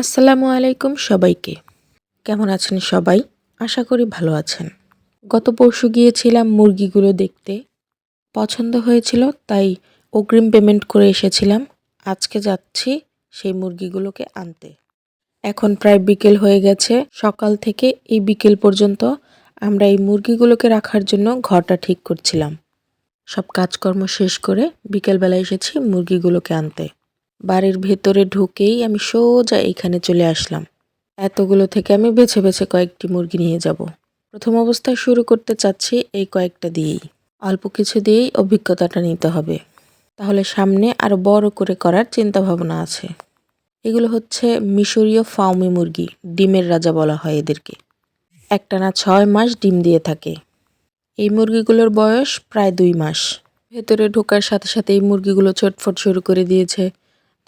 আসসালামু আলাইকুম সবাইকে। কেমন আছেন সবাই? আশা করি ভালো আছেন। গত পরশু গিয়েছিলাম মুরগিগুলো দেখতে। পছন্দ হয়েছিল, তাই অগ্রিম পেমেন্ট করে এসেছিলাম। আজকে যাচ্ছি সেই মুরগিগুলোকে আনতে। এখন প্রায় বিকেল হয়ে গেছে। সকাল থেকে এই বিকেল পর্যন্ত আমরা এই মুরগিগুলোকে রাখার জন্য ঘরটা ঠিক করছিলাম। সব কাজকর্ম শেষ করে বিকেলবেলা এসেছি মুরগিগুলোকে আনতে। বাড়ির ভেতরে ঢুকেই আমি সোজা এইখানে চলে আসলাম। এতগুলো থেকে আমি বেছে বেছে কয়েকটি মুরগি নিয়ে যাব। প্রথম অবস্থায় শুরু করতে চাচ্ছি এই কয়েকটা দিয়েই। অল্প কিছু দিয়েই অভিজ্ঞতাটা নিতে হবে। তাহলে সামনে আরও বড় করে করার চিন্তা ভাবনা আছে। এগুলো হচ্ছে মিশরীয় ফাউমি মুরগি, ডিমের রাজা বলা হয় এদেরকে। একটানা ছয় মাস ডিম দিয়ে থাকে। এই মুরগিগুলোর বয়স প্রায় দুই মাস। ভেতরে ঢোকার সাথে সাথে এই মুরগিগুলো ছটফট শুরু করে দিয়েছে।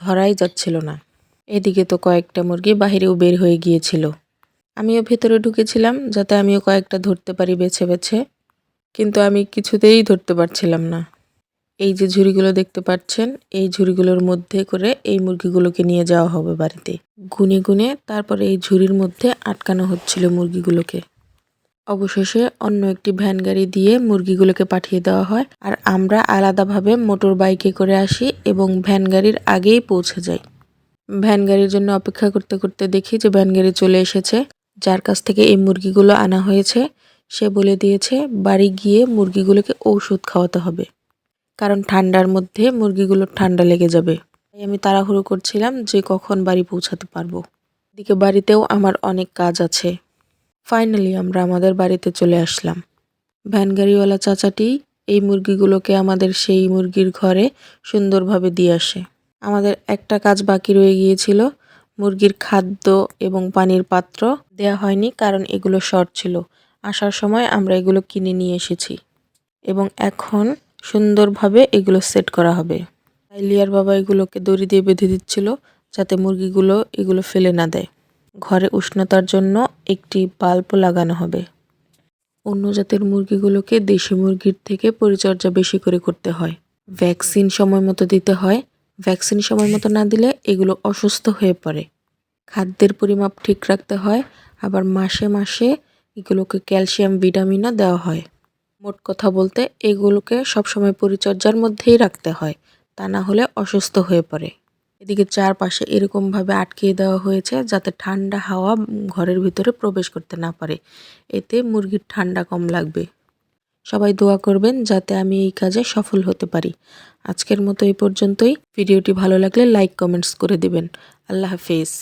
ধরাই যাচ্ছিল না। এদিকে তো কয়েকটা মুরগি বাহিরেও বের হয়ে গিয়েছিল। আমিও ভেতরে ঢুকেছিলাম যাতে আমিও কয়েকটা ধরতে পারি বেছে বেছে, কিন্তু আমি কিছুতেই ধরতে পারছিলাম না। এই যে ঝুড়িগুলো দেখতে পাচ্ছেন, এই ঝুড়িগুলোর মধ্যে করে এই মুরগিগুলোকে নিয়ে যাওয়া হবে বাড়িতে। গুনে গুনে তারপরে এই ঝুড়ির মধ্যে আটকানো হচ্ছিল মুরগিগুলোকে। অবশেষে অন্য একটি ভ্যান গাড়ি দিয়ে মুরগিগুলোকে পাঠিয়ে দেওয়া হয় আর আমরা আলাদাভাবে মোটর বাইকে করে আসি এবং ভ্যান গাড়ির আগেই পৌঁছে যাই। ভ্যান গাড়ির জন্য অপেক্ষা করতে করতে দেখি যে ভ্যান গাড়ি চলে এসেছে। যার কাছ থেকে এই মুরগিগুলো আনা হয়েছে, সে বলে দিয়েছে, বাড়ি গিয়ে মুরগিগুলোকে ঔষধ খাওয়াতে হবে। কারণ ঠান্ডার মধ্যে মুরগিগুলোর ঠান্ডা লেগে যাবে। তাই আমি তাড়াহুড়ো করছিলাম যে কখন বাড়ি পৌঁছাতে পারব। এদিকে বাড়িতেও আমার অনেক কাজ আছে। ফাইনালি আমরা আমাদের বাড়িতে চলে আসলাম। ভ্যান গাড়িওয়ালা চাচাটি এই মুরগিগুলোকে আমাদের সেই মুরগির ঘরে সুন্দরভাবে দিয়ে আসে। আমাদের একটা কাজ বাকি রয়ে গিয়েছিল। মুরগির খাদ্য এবং পানির পাত্র দেয়া হয়নি কারণ এগুলো শর্ট ছিল। আসার সময় আমরা এগুলো কিনে নিয়ে এসেছি এবং এখন সুন্দরভাবে এগুলো সেট করা হবে। লিয়ার বাবা এগুলোকে দড়ি দিয়ে বেঁধে দিচ্ছিল যাতে মুরগিগুলো এগুলো ফেলে না দেয়। ঘরে উষ্ণতার জন্য একটি বাল্বও লাগানো হবে। অন্য জাতের মুরগিগুলোকে দেশি মুরগির থেকে পরিচর্যা বেশি করে করতে হয়। ভ্যাকসিন সময় মতো দিতে হয়। ভ্যাকসিন সময় মতো না দিলে এগুলো অসুস্থ হয়ে পড়ে। খাদ্যের পরিমাপ ঠিক রাখতে হয়। আবার মাসে মাসে এগুলোকে ক্যালসিয়াম, ভিটামিনও দেওয়া হয়। মোট কথা বলতে এগুলোকে সবসময় পরিচর্যার মধ্যেই রাখতে হয়। তা না হলে অসুস্থ হয়ে পড়ে। এদিকে চারপাশে এরকমভাবে আটকিয়ে দেওয়া হয়েছে যাতে ঠান্ডা হাওয়া ঘরের ভিতরে প্রবেশ করতে না পারে। এতে মুরগির ঠান্ডা কম লাগবে। সবাই দোয়া করবেন যাতে আমি এই কাজে সফল হতে পারি। আজকের মতো এই পর্যন্তই। ভিডিওটি ভালো লাগলে লাইক, কমেন্টস করে দিবেন। আল্লাহ হাফিজ।